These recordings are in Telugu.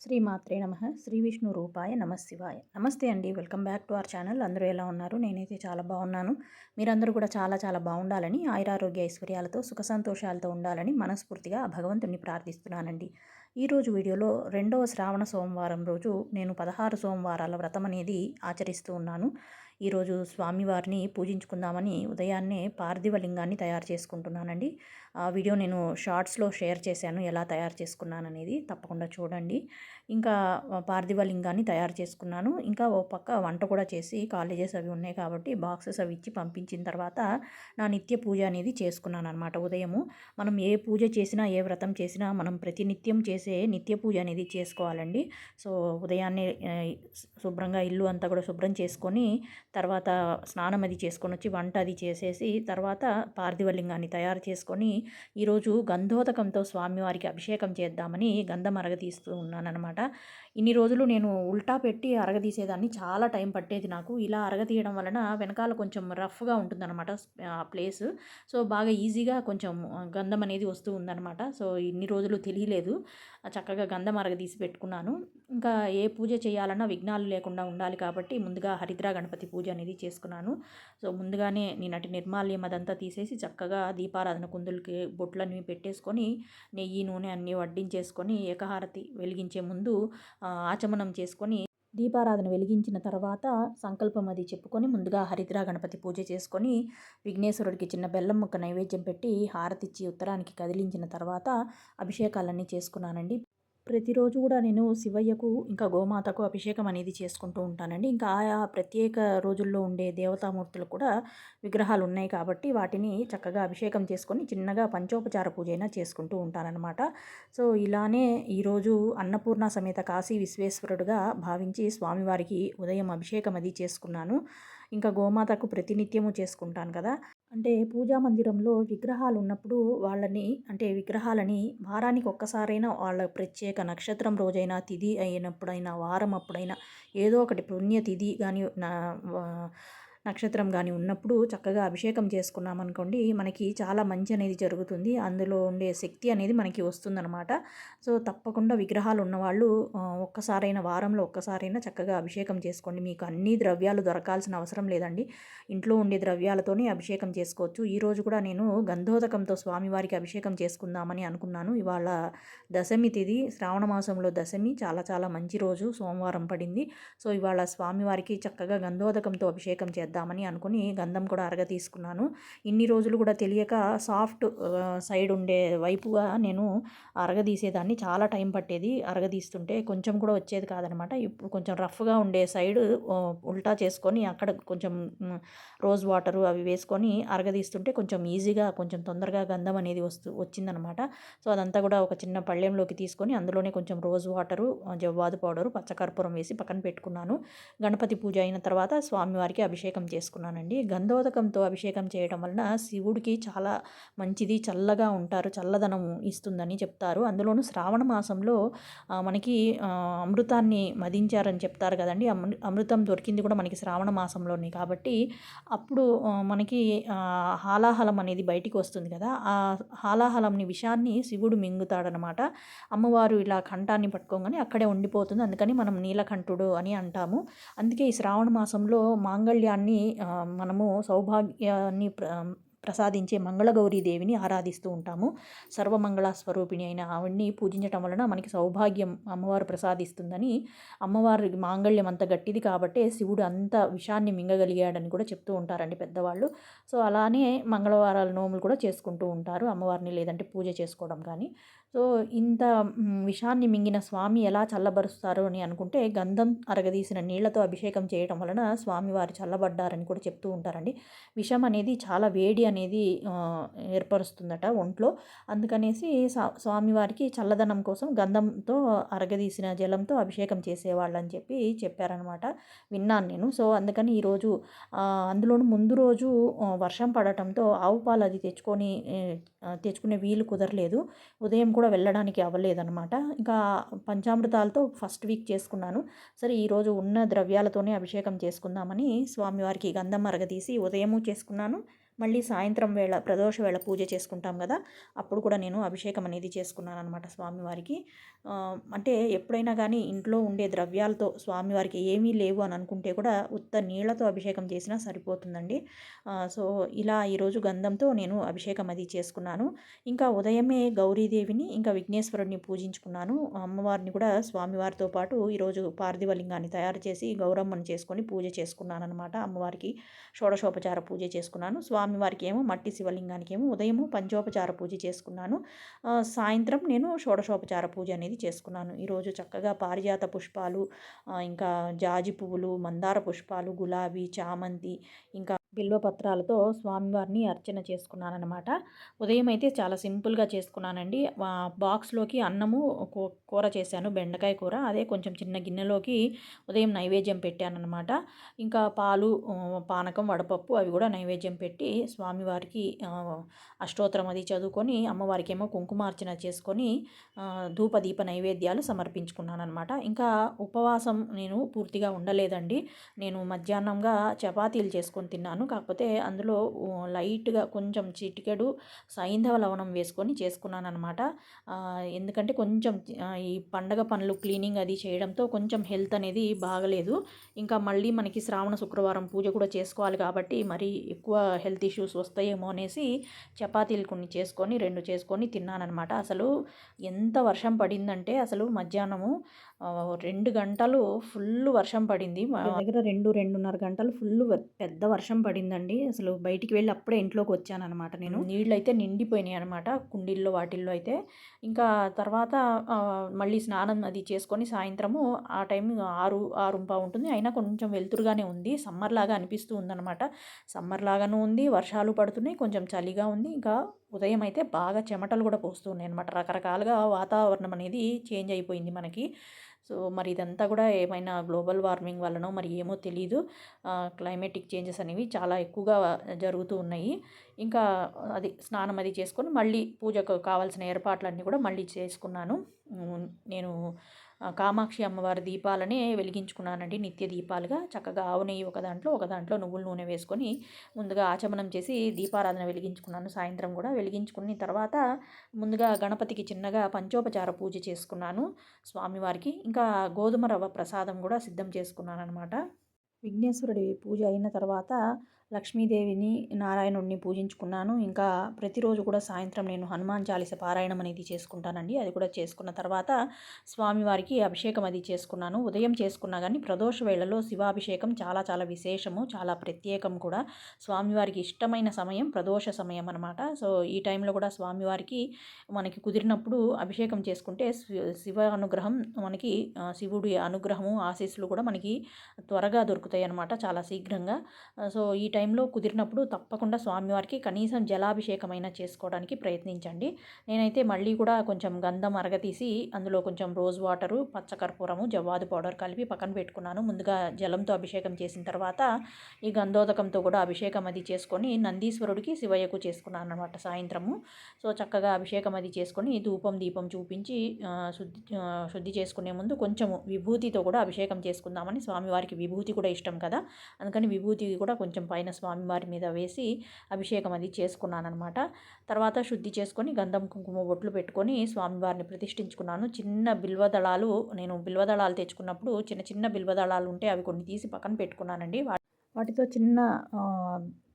శ్రీమాత్రే నమ. శ్రీ విష్ణు రూపాయ నమశివాయ నమస్తే అండి. Welcome back to our channel. అందరూ ఎలా ఉన్నారు? నేనైతే చాలా బాగున్నాను. మీరందరూ కూడా చాలా చాలా బాగుండాలని ఆయురారోగ్య ఐశ్వర్యాలతో సుఖ సంతోషాలతో ఉండాలని మనస్ఫూర్తిగా భగవంతుని ప్రార్థిస్తున్నానండి. ఈరోజు వీడియోలో రెండవ శ్రావణ సోమవారం రోజు నేను పదహారు సోమవారాల వ్రతం అనేది ఆచరిస్తూ ఉన్నాను. ఈరోజు స్వామివారిని పూజించుకుందామని ఉదయాన్నే పార్థివ లింగాన్ని తయారు చేసుకుంటున్నానండి. ఆ వీడియో నేను షార్ట్స్లో షేర్ చేశాను ఎలా తయారు చేసుకున్నాను అనేది తప్పకుండా చూడండి. ఇంకా పార్థివ లింగాన్ని తయారు చేసుకున్నాను. ఇంకా ఓ పక్క వంట కూడా చేసి కాలేజెస్ అవి ఉన్నాయి కాబట్టి బాక్సెస్ అవి ఇచ్చి పంపించిన తర్వాత నా నిత్య పూజ అనేది చేసుకున్నాను అనమాట ఉదయము. మనం ఏ పూజ చేసినా ఏ వ్రతం చేసినా మనం ప్రతినిత్యం చేసే నిత్య పూజ అనేది చేసుకోవాలండి. సో ఉదయాన్నే శుభ్రంగా ఇల్లు అంతా కూడా శుభ్రం చేసుకొని తర్వాత స్నానం అది చేసుకొని వచ్చి వంట అది చేసేసి తర్వాత పార్థివలింగాన్ని తయారు చేసుకొని ఈరోజు గంధోదకంతో స్వామివారికి అభిషేకం చేద్దామని గంధం అరగతీస్తూ ఉన్నానన్నమాట. ఇన్ని రోజులు నేను ఉల్టా పెట్టి అరగదీసేదాన్ని చాలా టైం పట్టేది నాకు. ఇలా అరగతీయడం వలన వెనకాల కొంచెం రఫ్గా ఉంటుందన్నమాట ఆ ప్లేస్. సో బాగా ఈజీగా కొంచెం గంధం అనేది వస్తూ ఉందన్నమాట. సో ఇన్ని రోజులు తెలియలేదు. చక్కగా గంధం అరగదీసి పెట్టుకున్నాను. ఇంకా ఏ పూజ చేయాలన్నా విఘ్నాలు లేకుండా ఉండాలి కాబట్టి ముందుగా హరిద్ర గణపతి పూజ అనేది చేసుకున్నాను. సో ముందుగానే నేనటి నిర్మాల్యం అదంతా తీసేసి చక్కగా దీపారాధన కుందులకి బొట్లన్నీ పెట్టేసుకొని నెయ్యి నూనె అన్నీ వడ్డించేసుకొని ఏకహారతి వెలిగించే ముందు ఆచమనం చేసుకొని దీపారాధన వెలిగించిన తర్వాత సంకల్పం అది చెప్పుకొని ముందుగా హరిద్ర గణపతి పూజ చేసుకొని విఘ్నేశ్వరుడికి చిన్న బెల్లం ముక్క నైవేద్యం పెట్టి హారతిచ్చి ఉత్తరానికి కదిలించిన తర్వాత అభిషేకాలన్నీ చేసుకున్నానండి. ప్రతిరోజు కూడా నేను శివయ్యకు ఇంకా గోమాతకు అభిషేకం అనేది చేసుకుంటూ ఉంటానండి. ఇంకా ఆయా ప్రత్యేక రోజుల్లో ఉండే దేవతామూర్తులు కూడా విగ్రహాలు ఉన్నాయి కాబట్టి వాటిని చక్కగా అభిషేకం చేసుకొని చిన్నగా పంచోపచార పూజ అయినా చేసుకుంటూ ఉంటానన్నమాట. సో ఇలానే ఈరోజు అన్నపూర్ణ సమేత కాశీ విశ్వేశ్వరుడుగా భావించి స్వామివారికి ఉదయం అభిషేకం అది చేసుకున్నాను. ఇంకా గోమాతకు ప్రతినిత్యము చేసుకుంటాను కదా. అంటే పూజా మందిరంలో విగ్రహాలు ఉన్నప్పుడు వాళ్ళని అంటే విగ్రహాలని వారానికి ఒక్కసారైనా వాళ్ళ ప్రత్యేక నక్షత్రం రోజైనా తిథి అయినప్పుడైనా వారం అప్పుడైనా ఏదో ఒకటి పుణ్య తిథి కానీ నా నక్షత్రం కానీ ఉన్నప్పుడు చక్కగా అభిషేకం చేసుకున్నామనుకోండి మనకి చాలా మంచి అనేది జరుగుతుంది. అందులో ఉండే శక్తి అనేది మనకి వస్తుందన్నమాట. సో తప్పకుండా విగ్రహాలు ఉన్నవాళ్ళు ఒక్కసారైన వారంలో ఒక్కసారైనా చక్కగా అభిషేకం చేసుకోండి. మీకు అన్ని ద్రవ్యాలు దొరకాల్సిన అవసరం లేదండి. ఇంట్లో ఉండే ద్రవ్యాలతోనే అభిషేకం చేసుకోవచ్చు. ఈరోజు కూడా నేను గంధోదకంతో స్వామివారికి అభిషేకం చేసుకుందామని అనుకున్నాను. ఇవాళ దశమి తిది శ్రావణ మాసంలో దశమి చాలా చాలా మంచి రోజు సోమవారం పడింది. సో ఇవాళ స్వామివారికి చక్కగా గంధోదకంతో అభిషేకం చేద్దాం. చేద్దామని అనుకుని గంధం కూడా అరగ తీసుకున్నాను. ఇన్ని రోజులు కూడా తెలియక సాఫ్ట్ సైడ్ ఉండే వైపుగా నేను అరగదీసేదాన్ని చాలా టైం పట్టేది అరగదీస్తుంటే కొంచెం కూడా వచ్చేది కాదనమాట. ఇప్పుడు కొంచెం రఫ్గా ఉండే సైడ్ ఉల్టా చేసుకొని అక్కడ కొంచెం రోజ్ వాటరు అవి వేసుకొని అరగదీస్తుంటే కొంచెం ఈజీగా కొంచెం తొందరగా గంధం అనేది వస్తూ వచ్చిందనమాట. సో అదంతా కూడా ఒక చిన్న పళ్ళెంలోకి తీసుకొని అందులోనే కొంచెం రోజ్ వాటరు జవ్వాదు పౌడరు పచ్చకర్పూరం వేసి పక్కన పెట్టుకున్నాను. గణపతి పూజ అయిన తర్వాత స్వామివారికి అభిషేకం అభిషేకం చేసుకున్నానండి. గంధోదకంతో అభిషేకం చేయడం వలన శివుడికి చాలా మంచిది చల్లగా ఉంటారు చల్లదనం ఇస్తుందని చెప్తారు. అందులోనూ శ్రావణ మాసంలో మనకి అమృతాన్ని మదించారని చెప్తారు కదండి. అమృతం దొరికింది కూడా మనకి శ్రావణ మాసంలోనే కాబట్టి అప్పుడు మనకి హాలాహలం అనేది బయటికి వస్తుంది కదా. ఆ హాలాహలంని విషాన్ని శివుడు మింగుతాడనమాట. అమ్మవారు ఇలా కంఠాన్ని పట్టుకోగానే అక్కడే ఉండిపోతుంది. అందుకని మనం నీలకంఠుడు అని అంటాము. అందుకే ఈ శ్రావణ మాసంలో మాంగళ్యాన్ని అని మనము సౌభాగ్యాన్ని ప్ర ప్రసాదించే మంగళగౌరీదేవిని ఆరాధిస్తూ ఉంటాము. సర్వమంగళ స్వరూపిణి అయిన ఆవిడ్ని పూజించటం వలన మనకి సౌభాగ్యం అమ్మవారు ప్రసాదిస్తుందని అమ్మవారి మాంగళ్యం అంత గట్టిది కాబట్టే శివుడు అంత విషాన్ని మింగగలిగాడని కూడా చెప్తూ ఉంటారండి పెద్దవాళ్ళు. సో అలానే మంగళవారాల నోములు కూడా చేసుకుంటూ ఉంటారు అమ్మవారిని లేదంటే పూజ చేసుకోవడం కానీ. సో ఇంత విషాన్ని మింగిన స్వామి ఎలా చల్లబరుస్తారు అని అనుకుంటే గంధం అరగదీసిన నీళ్ళతో అభిషేకం చేయడం వలన స్వామివారు చల్లబడ్డారని కూడా చెప్తూ ఉంటారండి. విషం అనేది చాలా వేడి అనేది ఏర్పరుస్తుందట ఒంట్లో. అందుకనేసి స్వామివారికి చల్లదనం కోసం గంధంతో అరగదీసిన జలంతో అభిషేకం చేసేవాళ్ళని చెప్పి చెప్పారనమాట. విన్నాను నేను. సో అందుకని ఈరోజు అందులోనూ ముందు రోజు వర్షం పడటంతో ఆవు పాలు అది తెచ్చుకొని తెచ్చుకునే వీలు కుదరలేదు. ఉదయం కూడా వెళ్ళడానికి అవ్వలేదన్నమాట. ఇంకా పంచామృతాలతో ఫస్ట్ వీక్ చేసుకున్నాను. సరే ఈరోజు ఉన్న ద్రవ్యాలతోనే అభిషేకం చేసుకుందామని స్వామివారికి గంధం అరగదీసి ఉదయము చేసుకున్నాను. మళ్ళీ సాయంత్రం వేళ ప్రదోష వేళ పూజ చేసుకుంటాం కదా అప్పుడు కూడా నేను అభిషేకం అనేది చేసుకున్నాను అనమాట స్వామివారికి అంటే ఎప్పుడైనా కానీ ఇంట్లో ఉండే ద్రవ్యాలతో స్వామివారికి ఏమీ లేవు అని అనుకుంటే కూడా ఉత్త నీళ్ళతో అభిషేకం చేసినా సరిపోతుందండి. సో ఇలా ఈరోజు గంధంతో నేను అభిషేకం అది చేసుకున్నాను. ఇంకా ఉదయమే గౌరీదేవిని ఇంకా విఘ్నేశ్వరుడిని పూజించుకున్నాను. అమ్మవారిని కూడా స్వామివారితో పాటు ఈరోజు పార్థివలింగాన్ని తయారు చేసి గౌరమ్మని చేసుకొని పూజ చేసుకున్నాను అనమాట అమ్మవారికి షోడశోపచార పూజ చేసుకున్నాను. స్వామి స్వామివారికి ఏమో మట్టి శివలింగానికి ఏమో ఉదయము పంచోపచార పూజ చేసుకున్నాను. సాయంత్రం నేను షోడశోపచార పూజ అనేది చేసుకున్నాను. ఈరోజు చక్కగా పారిజాత పుష్పాలు ఇంకా జాజి పువ్వులు మందార పుష్పాలు గులాబీ చామంతి ఇంకా బిల్వపత్రాలతో స్వామివారిని అర్చన చేసుకున్నానమాట ఉదయం అయితే చాలా సింపుల్గా చేసుకున్నానండి. బాక్స్లోకి అన్నము కూ- కూర చేశాను బెండకాయ కూర. అదే కొంచెం చిన్న గిన్నెలోకి ఉదయం నైవేద్యం పెట్టానమాట ఇంకా పాలు పానకం వడపప్పు అవి కూడా నైవేద్యం పెట్టి స్వామివారికి అష్టోత్తరం అది చదువుకొని అమ్మవారికి ఏమో కుంకుమార్చన చేసుకొని ధూపదీప ధూప దీప నైవేద్యాలు సమర్పించుకున్నాను అనమాట ఇంకా ఉపవాసం నేను పూర్తిగా ఉండలేదండి. నేను మధ్యాహ్నంగా చపాతీలు చేసుకొని తిన్నాను. కాకపోతే అందులో లైట్గా కొంచెం చిటికెడు సైంధవ లవణం వేసుకొని చేసుకున్నాను అనమాట ఎందుకంటే కొంచెం ఈ పండగ పనులు క్లీనింగ్ అది చేయడంతో కొంచెం హెల్త్ అనేది బాగలేదు. ఇంకా మళ్ళీ మనకి శ్రావణ శుక్రవారం పూజ కూడా చేసుకోవాలి కాబట్టి మరి ఎక్కువ హెల్త్ ఇష్యూస్ వస్తాయేమో అనేసి చపాతీలు కొన్ని చేసుకొని రెండు చేసుకొని తిన్నానమాట అసలు ఎంత వర్షం పడిందంటే అసలు మధ్యాహ్నము రెండు గంటలు ఫుల్ వర్షం పడింది. మా దగ్గర రెండు రెండున్నర గంటలు ఫుల్ పెద్ద వర్షం పడింది. పడిందండి. అసలు బయటికి వెళ్ళి అప్పుడే ఇంట్లోకి వచ్చానమాట నేను. నీళ్ళు అయితే నిండిపోయినాయి అనమాట కుండీల్లో వాటిల్లో అయితే. ఇంకా తర్వాత మళ్ళీ స్నానం అది చేసుకొని సాయంత్రము ఆ టైం ఆరు ఆరుంపా ఉంటుంది. అయినా కొంచెం వెలుతురుగానే ఉంది. సమ్మర్ లాగా అనిపిస్తూ ఉందన్నమాట. సమ్మర్ లాగాను ఉంది వర్షాలు పడుతున్నాయి కొంచెం చలిగా ఉంది. ఇంకా ఉదయం అయితే బాగా చెమటలు కూడా పోస్తున్నాయి అనమాట రకరకాలుగా వాతావరణం అనేది చేంజ్ అయిపోయింది మనకి. సో మరి ఇదంతా కూడా ఏమైనా గ్లోబల్ వార్మింగ్ వల్లనో మరి ఏమో తెలియదు క్లైమేటిక్ చేంజెస్ అనేవి చాలా ఎక్కువగా జరుగుతూ ఉన్నాయి. ఇంకా అది స్నానం అది చేసుకొని మళ్ళీ పూజకు కావాల్సిన ఏర్పాట్లన్నీ కూడా మళ్ళీ చేసుకున్నాను. నేను కామాక్షి అమ్మవారి దీపాలనే వెలిగించుకున్నానండి. నిత్య దీపాలుగా చక్కగా ఆవు నెయ్యి ఒక దాంట్లో ఒక దాంట్లో నువ్వుల నూనె వేసుకొని ముందుగా ఆచమనం చేసి దీపారాధన వెలిగించుకున్నాను. సాయంత్రం కూడా వెలిగించుకున్న తర్వాత ముందుగా గణపతికి చిన్నగా పంచోపచార పూజ చేసుకున్నాను స్వామివారికి. ఇంకా గోధుమ రవ్వ ప్రసాదం కూడా సిద్ధం చేసుకున్నాను అనమాట విఘ్నేశ్వరుడి పూజ అయిన తర్వాత లక్ష్మీదేవిని నారాయణుడిని పూజించుకున్నాను. ఇంకా ప్రతిరోజు కూడా సాయంత్రం నేను హనుమాన్ చాలీస పారాయణం అనేది చేసుకుంటానండి. అది కూడా చేసుకున్న తర్వాత స్వామివారికి అభిషేకం అది చేసుకున్నాను. ఉదయం చేసుకున్నా కానీ ప్రదోష వేళలో శివాభిషేకం చాలా చాలా విశేషము చాలా ప్రత్యేకం కూడా. స్వామివారికి ఇష్టమైన సమయం ప్రదోష సమయం అనమాట సో ఈ టైంలో కూడా స్వామివారికి మనకి కుదిరినప్పుడు అభిషేకం చేసుకుంటే శి- శివ అనుగ్రహం మనకి శివుడి అనుగ్రహము ఆశీస్సులు కూడా మనకి త్వరగా దొరుకుతాయి అనమాట చాలా శీఘ్రంగా. సో ఈ టైం టైంలో కుదిరినప్పుడు తప్పకుండా స్వామివారికి కనీసం జలాభిషేకమైనా చేసుకోవడానికి ప్రయత్నించండి. నేనైతే మళ్ళీ కూడా కొంచెం గంధం అరగతీసి అందులో కొంచెం రోజ్ వాటరు పచ్చకర్పూరము జవ్వాదు పౌడర్ కలిపి పక్కన పెట్టుకున్నాను. ముందుగా జలంతో అభిషేకం చేసిన తర్వాత ఈ గంధోదకంతో కూడా అభిషేకం అది చేసుకొని నందీశ్వరుడికి శివయ్యకు చేసుకున్నాను అనమాట సాయంత్రము. సో చక్కగా అభిషేకం అది చేసుకొని ధూపం దీపం చూపించి శుద్ధి శుద్ధి చేసుకునే ముందు కొంచెము విభూతితో కూడా అభిషేకం చేసుకుందామని స్వామివారికి విభూతి కూడా ఇష్టం కదా. అందుకని విభూతి కూడా కొంచెం పైన స్వామివారి మీద వేసి అభిషేకం అది చేసుకున్నాను అనమాట తర్వాత శుద్ధి చేసుకొని గంధం కుంకుమ బొట్లు పెట్టుకొని స్వామివారిని ప్రతిష్ఠించుకున్నాను. చిన్న బిల్వదళాలు నేను బిల్వదళాలు తెచ్చుకున్నప్పుడు చిన్న చిన్న బిల్వదళాలు ఉంటే అవి కొన్ని తీసి పక్కన పెట్టుకున్నానండి. వాటితో చిన్న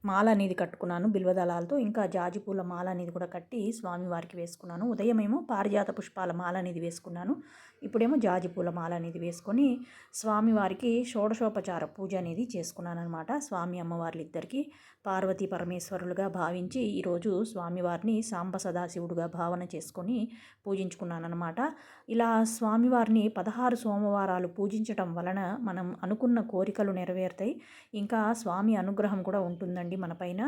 మాల అనేది కట్టుకున్నాను బిల్వదళాలతో ఇంకా జాజిపూల మాల అనేది కూడా కట్టి స్వామివారికి వేసుకున్నాను. ఉదయమేమో పారిజాత పుష్పాల మాల అనేది వేసుకున్నాను. ఇప్పుడేమో జాజి పూల మాల అనేది వేసుకొని స్వామివారికి షోడశోపచార పూజ అనేది చేసుకున్నాను అనమాట స్వామి అమ్మవార్లు ఇద్దరికి పార్వతీ పరమేశ్వరులుగా భావించి ఈరోజు స్వామివారిని సాంబ సదాశివుడుగా భావన చేసుకొని పూజించుకున్నానమాట ఇలా స్వామివారిని పదహారు సోమవారాలు పూజించటం వలన మనం అనుకున్న కోరికలు నెరవేరుతాయి. ఇంకా స్వామి అనుగ్రహం కూడా ఉంటుందండి మనపైన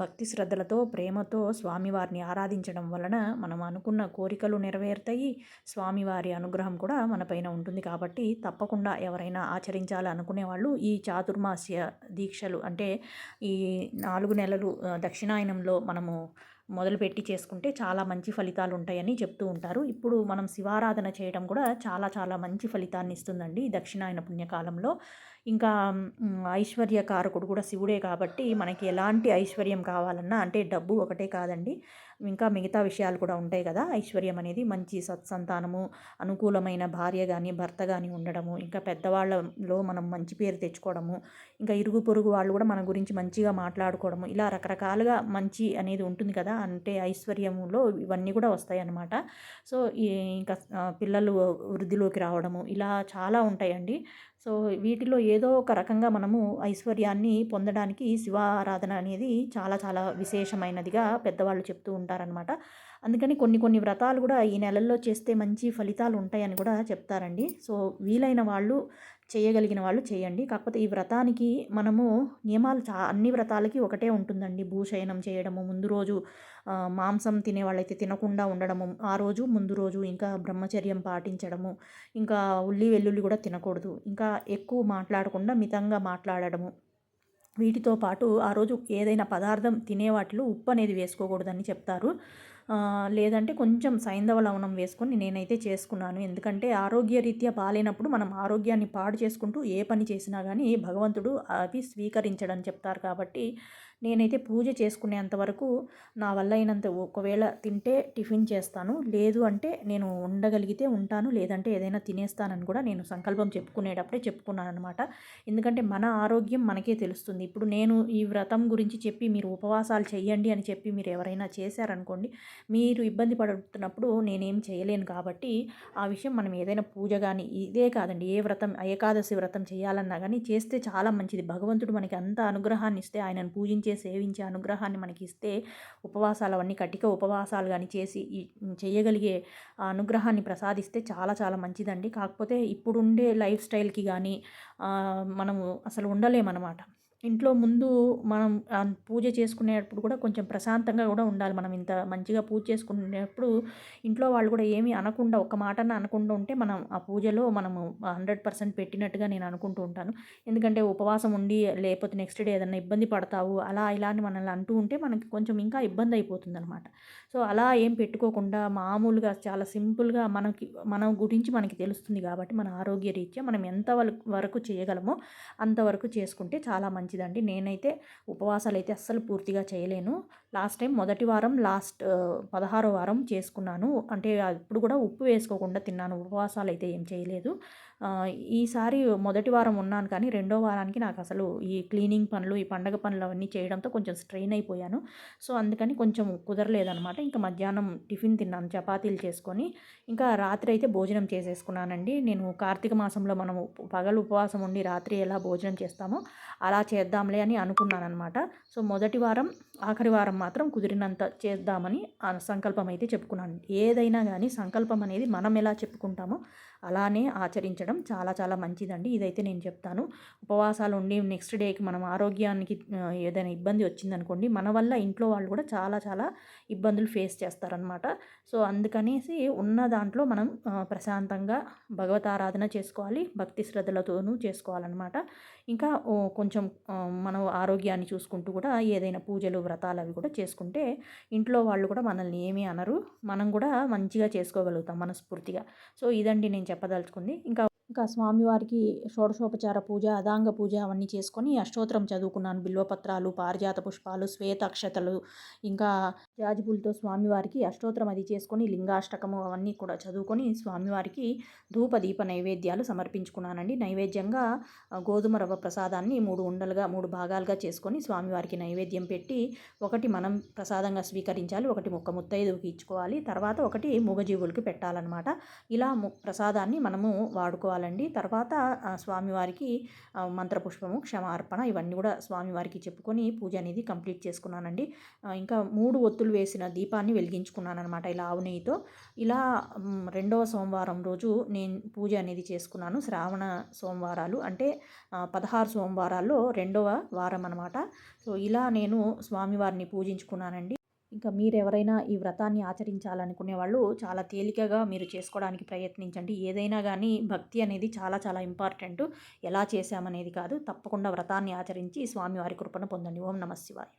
భక్తి శ్రద్ధలతో ప్రేమతో స్వామివారిని ఆరాధించడం వలన మనం అనుకున్న కోరికలు నెరవేరుతాయి. స్వామివారి అనుగ్రహం కూడా మనపైన ఉంటుంది. కాబట్టి తప్పకుండా ఎవరైనా ఆచరించాలనుకునే వాళ్ళు ఈ చాతుర్మాస్య దీక్షలు అంటే ఈ నాలుగు నెలలు దక్షిణాయనంలో మనము మొదలుపెట్టి చేసుకుంటే చాలా మంచి ఫలితాలు ఉంటాయని చెప్తూ ఉంటారు. ఇప్పుడు మనం శివారాధన చేయడం కూడా చాలా చాలా మంచి ఫలితాన్ని ఇస్తుందండి దక్షిణాయన పుణ్యకాలంలో. ఇంకా ఐశ్వర్యకారకుడు కూడా శివుడే కాబట్టి మనకి ఎలాంటి ఐశ్వర్యం కావాలన్నా అంటే డబ్బు ఒకటే కాదండి. ఇంకా మిగతా విషయాలు కూడా ఉంటాయి కదా. ఐశ్వర్యం అనేది మంచి సత్సంతానము అనుకూలమైన భార్య కానీ భర్త కానీ ఉండడము ఇంకా పెద్దవాళ్ళలో మనం మంచి పేరు తెచ్చుకోవడము ఇంకా ఇరుగు పొరుగు వాళ్ళు కూడా మన గురించి మంచిగా మాట్లాడుకోవడము ఇలా రకరకాలుగా మంచి అనేది ఉంటుంది కదా. అంటే ఐశ్వర్యములో ఇవన్నీ కూడా వస్తాయి అన్నమాట. సో ఇంకా పిల్లలు వృద్ధిలోకి రావడము ఇలా చాలా ఉంటాయండి. సో వీటిలో ఏదో ఒక రకంగా మనము ఐశ్వర్యాన్ని పొందడానికి శివ ఆరాధన అనేది చాలా చాలా విశేషమైనదిగా పెద్దవాళ్ళు చెప్తూ ఉంటారనమాట అందుకని కొన్ని కొన్ని వ్రతాలు కూడా ఈ నెలల్లో చేస్తే మంచి ఫలితాలు ఉంటాయని కూడా చెప్తారండి. సో వీలైన వాళ్ళు చేయగలిగిన వాళ్ళు చేయండి. కాకపోతే ఈ వ్రతానికి మనము నియమాలు చా అన్ని వ్రతాలకి ఒకటే ఉంటుందండి. భూశయనం చేయడము ముందు రోజు మాంసం తినే వాళ్ళైతే తినకుండా ఉండడము ఆ రోజు ముందు రోజు ఇంకా బ్రహ్మచర్యం పాటించడము ఇంకా ఉల్లి వెల్లుల్లి కూడా తినకూడదు. ఇంకా ఎక్కువ మాట్లాడకుండా మితంగా మాట్లాడడము. వీటితో పాటు ఆ రోజు ఏదైనా పదార్థం తినే వాటిలో ఉప్పు అనేది వేసుకోకూడదని చెప్తారు. లేదంటే కొంచెం సైంధవ లవణం వేసుకొని నేనైతే చేసుకున్నాను. ఎందుకంటే ఆరోగ్య రీత్యా బాగాలేనప్పుడు మనం ఆరోగ్యాన్ని పాడు చేసుకుంటూ ఏ పని చేసినా కానీ భగవంతుడు అవి స్వీకరించడని చెప్తారు కాబట్టి నేనైతే పూజ చేసుకునేంత వరకు నా వల్ల అయినంత ఒకవేళ తింటే టిఫిన్ చేస్తాను. లేదు అంటే నేను ఉండగలిగితే ఉంటాను. లేదంటే ఏదైనా తినేస్తానని కూడా నేను సంకల్పం చెప్పుకునేటప్పుడే చెప్పుకున్నాను అనమాట ఎందుకంటే మన ఆరోగ్యం మనకే తెలుస్తుంది. ఇప్పుడు నేను ఈ వ్రతం గురించి చెప్పి మీరు ఉపవాసాలు చేయండి అని చెప్పి మీరు ఎవరైనా చేశారనుకోండి మీరు ఇబ్బంది పడుతున్నప్పుడు నేనేం చేయలేను కాబట్టి ఆ విషయం మనం ఏదైనా పూజ కానీ ఇదే కాదండి. ఏ వ్రతం ఏకాదశి వ్రతం చేయాలన్నా కానీ చేస్తే చాలా మంచిది. భగవంతుడు మనకి అంత అనుగ్రహాన్ని ఇస్తే ఆయనను పూజించి పూజించే సేవించే అనుగ్రహాన్ని మనకి ఇస్తే ఉపవాసాలు అవన్నీ కటిక ఉపవాసాలు కానీ చేసి చేయగలిగే అనుగ్రహాన్ని ప్రసాదిస్తే చాలా చాలా మంచిదండి. కాకపోతే ఇప్పుడుండే లైఫ్ స్టైల్కి కానీ మనము అసలు ఉండలేమన్నమాట. ఇంట్లో ముందు మనం పూజ చేసుకునేటప్పుడు కూడా కొంచెం ప్రశాంతంగా కూడా ఉండాలి. మనం ఇంత మంచిగా పూజ చేసుకునేటప్పుడు ఇంట్లో వాళ్ళు కూడా ఏమీ అనకుండా ఒక మాటన అనకుండా ఉంటే మనం ఆ పూజలో మనము హండ్రెడ్ పర్సెంట్ పెట్టినట్టుగా నేను అనుకుంటూ ఉంటాను. ఎందుకంటే ఉపవాసం ఉండి లేకపోతే నెక్స్ట్ డే ఏదైనా ఇబ్బంది పడతావు అలా ఇలా అని మనల్ని అంటూ ఉంటే మనకి కొంచెం ఇంకా ఇబ్బంది అయిపోతుంది అనమాట సో అలా ఏం పెట్టుకోకుండా మామూలుగా చాలా సింపుల్గా మనకి మన గురించి మనకి తెలుస్తుంది కాబట్టి మన ఆరోగ్య రీత్యా మనం ఎంత వరకు చేయగలమో అంతవరకు చేసుకుంటే చాలా మంచిది. మంచిదండి. నేనైతే ఉపవాసాలు అయితే అస్సలు పూర్తిగా చేయలేను. లాస్ట్ టైం మొదటి వారం లాస్ట్ పదహారో వారం చేసుకున్నాను. అంటే ఇప్పుడు కూడా ఉప్పు వేసుకోకుండా తిన్నాను. ఉపవాసాలు అయితే ఏం చేయలేదు. ఈసారి మొదటి వారం ఉన్నాను కానీ రెండో వారానికి నాకు అసలు ఈ క్లీనింగ్ పనులు ఈ పండగ పనులు అవన్నీ చేయడంతో కొంచెం స్ట్రెయిన్ అయిపోయాను. సో అందుకని కొంచెం కుదరలేదనమాట ఇంకా మధ్యాహ్నం టిఫిన్ తిన్నాను చపాతీలు చేసుకొని. ఇంకా రాత్రి అయితే భోజనం చేసేసుకున్నానండి. నేను కార్తీక మాసంలో మనం పగలు ఉపవాసం ఉండి రాత్రి ఎలా భోజనం చేస్తామో అలా చేద్దాంలే అని అనుకున్నాను అనమాట సో మొదటి వారం ఆఖరి వారం మాత్రం కుదిరినంత చేద్దామని సంకల్పం అయితే చెప్పుకున్నాను. ఏదైనా కానీ సంకల్పం అనేది మనం ఎలా చెప్పుకుంటామో అలానే ఆచరించడం చాలా చాలా మంచిదండి. ఇదైతే నేను చెప్తాను. ఉపవాసాలు ఉండి నెక్స్ట్ డేకి మనం ఆరోగ్యానికి ఏదైనా ఇబ్బంది వచ్చిందనుకోండి మన వల్ల ఇంట్లో వాళ్ళు కూడా చాలా చాలా ఇబ్బందులు ఫేస్ చేస్తారనమాట సో అందుకనేసి ఉన్న దాంట్లో మనం ప్రశాంతంగా భగవతారాధన చేసుకోవాలి భక్తి శ్రద్ధలతోనూ చేసుకోవాలన్నమాట. ఇంకా కొంచెం మనం ఆరోగ్యాన్ని చూసుకుంటూ కూడా ఏదైనా పూజలు వ్రతాలు అవి కూడా చేసుకుంటే ఇంట్లో వాళ్ళు కూడా మనల్ని ఏమీ అనరు. మనం కూడా మంచిగా చేసుకోగలుగుతాం మనస్ఫూర్తిగా. సో ఇదండి నేను చెప్పదలుచుకుంది. ఇంకా ఇంకా స్వామివారికి షోడశోపచార పూజ అదాంగ పూజ అవన్నీ చేసుకొని అష్టోత్తరం చదువుకున్నాను. బిల్వపత్రాలు పారిజాత పుష్పాలు శ్వేత అక్షతలు ఇంకా జాజిపూలతో స్వామివారికి అష్టోత్తరం అది చేసుకొని లింగాష్టకము అవన్నీ కూడా చదువుకొని స్వామివారికి ధూప దీప నైవేద్యాలు సమర్పించుకున్నానండి. నైవేద్యంగా గోధుమ రవ్వ ప్రసాదాన్ని మూడు ఉండలుగా మూడు భాగాలుగా చేసుకొని స్వామివారికి నైవేద్యం పెట్టి ఒకటి మనం ప్రసాదంగా స్వీకరించాలి ఒకటి ముక్క ముత్తైదుకి ఇచ్చుకోవాలి. తర్వాత ఒకటి మూగజీవులకి పెట్టాలన్నమాట. ఇలా ప్రసాదాన్ని మనము వాడుకోవాలి. చేసుకోవాలండి. తర్వాత స్వామివారికి మంత్రపుష్పము క్షమార్పణ ఇవన్నీ కూడా స్వామివారికి చెప్పుకొని పూజ అనేది కంప్లీట్ చేసుకున్నానండి. ఇంకా మూడు ఒత్తులు వేసిన దీపాన్ని వెలిగించుకున్నాను అనమాట ఇలా ఆవు నెయ్యితో. ఇలా రెండవ సోమవారం రోజు నేను పూజ అనేది చేసుకున్నాను శ్రావణ సోమవారాలు. అంటే పదహారు సోమవారాల్లో రెండవ వారం అనమాట సో ఇలా నేను స్వామివారిని పూజించుకున్నానండి. ఇంకా మీరు ఎవరైనా ఈ వ్రతాన్ని ఆచరించాలనుకునే వాళ్ళు చాలా తేలికగా మీరు చేసుకోవడానికి ప్రయత్నించండి. ఏదైనా కానీ భక్తి అనేది చాలా చాలా ఇంపార్టెంట్. ఎలా చేశామనేది కాదు. తప్పకుండా వ్రతాన్ని ఆచరించి స్వామివారి కృపను పొందండి. ఓం నమ శివాయ.